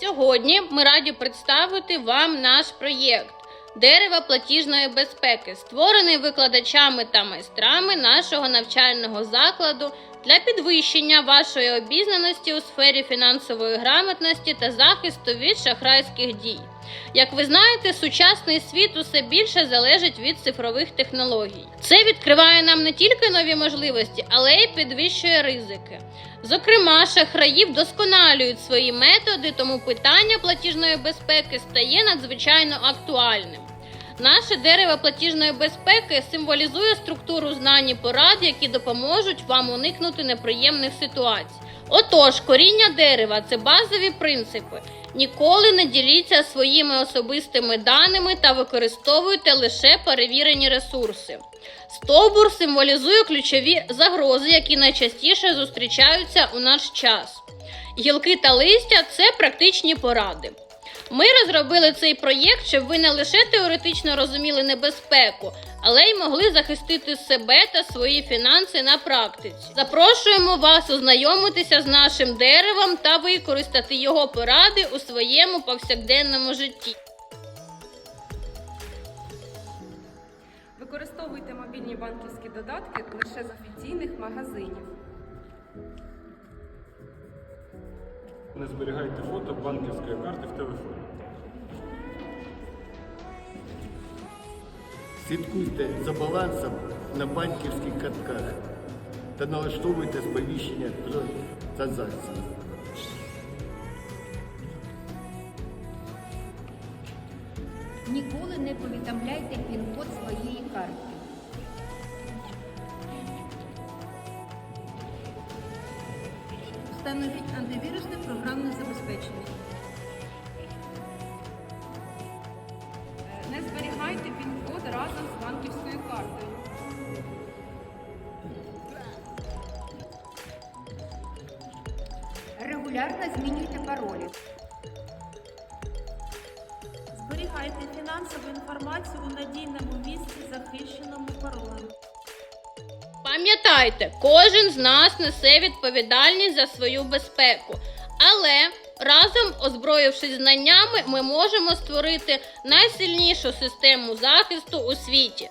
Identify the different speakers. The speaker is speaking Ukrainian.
Speaker 1: Сьогодні ми раді представити вам наш проєкт Дерево платіжної безпеки, створений викладачами та майстрами нашого навчального закладу для підвищення вашої обізнаності у сфері фінансової грамотності та захисту від шахрайських дій. Як ви знаєте, сучасний світ усе більше залежить від цифрових технологій. Це відкриває нам не тільки нові можливості, але й підвищує ризики. Зокрема, шахраї вдосконалюють свої методи, тому питання платіжної безпеки стає надзвичайно актуальним. Наше дерево платіжної безпеки символізує структуру знань і порад, які допоможуть вам уникнути неприємних ситуацій. Отож, коріння дерева це базові принципи. Ніколи не діліться своїми особистими даними та використовуйте лише перевірені ресурси. Стовбур символізує ключові загрози, які найчастіше зустрічаються у наш час. Гілки та листя це практичні поради. Ми розробили цей проєкт, щоб ви не лише теоретично розуміли небезпеку, але й могли захистити себе та свої фінанси на практиці. Запрошуємо вас ознайомитися з нашим деревом та використати його поради у своєму повсякденному житті.
Speaker 2: Використовуйте мобільні банківські додатки лише з офіційних магазинів.
Speaker 3: Не зберігайте фото банківської карти в телефоні.
Speaker 4: Слідкуйте за балансом на банківських картках та налаштовуйте сповіщення про транзакції.
Speaker 5: Ніколи не повідомляйте пін-код
Speaker 6: Встановіть антивірусне програмне забезпечення.
Speaker 2: Е, Не зберігайте пін-код разом з банківською картою.
Speaker 5: Регулярно змінюйте паролі.
Speaker 6: Зберігайте фінансову інформацію у надійному місці, захищеному паролем.
Speaker 1: Пам'ятайте, кожен з нас несе відповідальність за свою безпеку. Але разом, озброївшись знаннями, ми можемо створити найсильнішу систему захисту у світі.